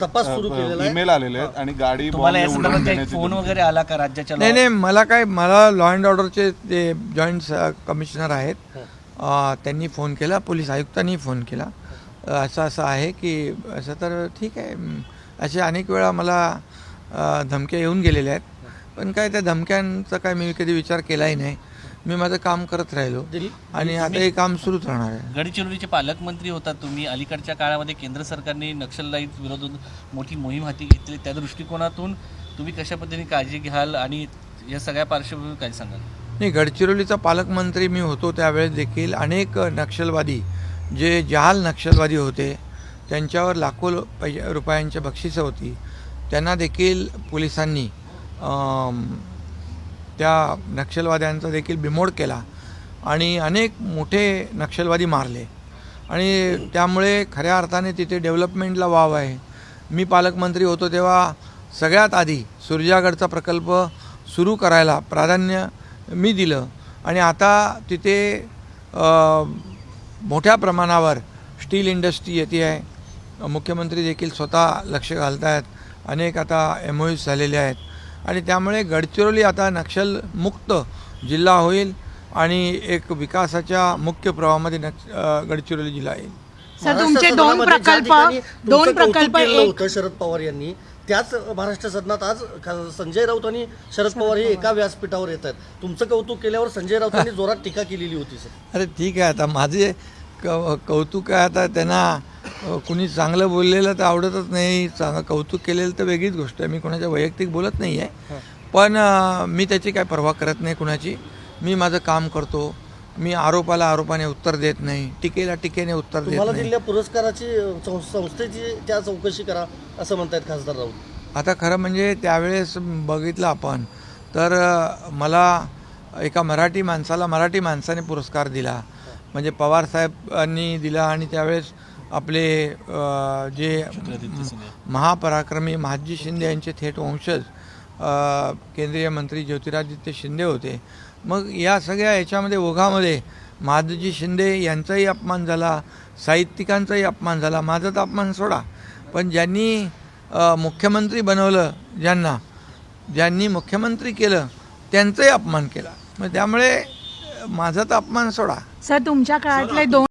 तपास सुरू केलेला आहे. ईमेल आलेले आहेत आणि गाडी तुम्हाला या बॉम्बने संदर्भात उडवून काही देण्याची फोन वगैरे आला का राज्याच्या नाही नाही मला काय मला लॉ अँड ऑर्डरचे ते जॉईंट कमिशनर आहेत. अं, त्यांनी फोन केला पोलीस आयुक्तांनी फोन केला. अं, असं असं आहे की असं तर ठीक आहे. असे अनेक वेळा मला अं, धमक्या येऊन गेलेल्या आहेत. पण काय त्या धमक्यांचा काय मी कधी विचार केलाही नाही. मी माझं काम करत राहिलो आणि आता हे काम सुरूच राहणार आहे. गडचिरोलीचे पालकमंत्री होता तुम्ही. अलीकडच्या काळामध्ये केंद्र सरकारने नक्षलवाद विरोधात मोठी मोहीम हाती घेतली. त्या दृष्टिकोनातून तुम्ही कशा पद्धतीने काळजी घ्याल आणि या सगळ्या पार्श्वभूमीवर काय सांगाल? नाही गडचिरोलीचा पालकमंत्री मी होतो त्यावेळेस देखील अनेक नक्षलवादी जे जहाल नक्षलवादी होते त्यांच्यावर लाखो रुपयांच्या बक्षिसं होती. त्यांना देखील पोलिसांनी त्या नक्षलवाद्यांचा देखील बिमोड केला आणि अनेक मोठे नक्षलवादी मारले. आणि त्यामुळे खऱ्या अर्थाने तिथे डेव्हलपमेंटला वाव आहे. मी पालकमंत्री होतो तेव्हा सगळ्यात आधी सुरजागडचा प्रकल्प सुरू करायला प्राधान्य मी दिलं. आणि आता तिथे मोठ्या प्रमाणावर स्टील इंडस्ट्री येते आहे. मुख्यमंत्री देखील स्वतः लक्ष घालत आहेत अनेक आता एम ओ झालेले आहेत. आणि त्यामुळे गडचिरोली आता नक्षलमुक्त जिल्हा होईल आणि एक विकासाच्या मुख्य प्रवाहामध्ये नक्ष गडचिरोली जिल्हा येईल. सर तुमचे दोन प्रकल्प दोन प्रकल्प होतं शरद पवार यांनी त्याच महाराष्ट्र सदनात आज संजय राऊत आणि शरद पवार हे एका व्यासपीठावर येत आहेत. तुमचं कौतुक केल्यावर संजय राऊतांनी जोरात टीका केलेली होती सर. अरे ठीक आहे. आता माझे क कौतुक आहे. आता त्यांना कुणी चांगलं बोललेलं तर आवडतच नाही चांगलं कौतुक केलेलं तर वेगळीच गोष्ट आहे. मी कोणाच्या वैयक्तिक बोलत नाही आहे पण मी त्याची काय पर्वा करत नाही कुणाची. मी माझं काम करतो. मी आरोपाला आरोपाने उत्तर देत नाही. टीकेला टीकेने उत्तर देत नाही. दिलेल्या पुरस्काराची संस्थेची त्या चौकशी करा असं म्हणतायत खासदार राऊत. आता खरं म्हणजे त्यावेळेस बघितलं आपण तर मला एका मराठी माणसाला मराठी माणसाने पुरस्कार दिला. म्हणजे पवारसाहेबांनी दिला आणि त्यावेळेस आपले जे महापराक्रमी महाजी शिंदे यांचे थेट वंशज केंद्रीय मंत्री ज्योतिरादित्य शिंदे होते. मग या सगळ्या याच्यामध्ये ओघामध्ये महादजी शिंदे यांचाही अपमान झाला साहित्यिकांचाही अपमान झाला. माझा तर अपमान सोडा. पण ज्यांनी मुख्यमंत्री बनवलं ज्यांना ज्यांनी मुख्यमंत्री केलं त्यांचाही अपमान केला. मग त्यामुळे माझा तर अपमान सोडा. सर तुमच्या काळातले दोन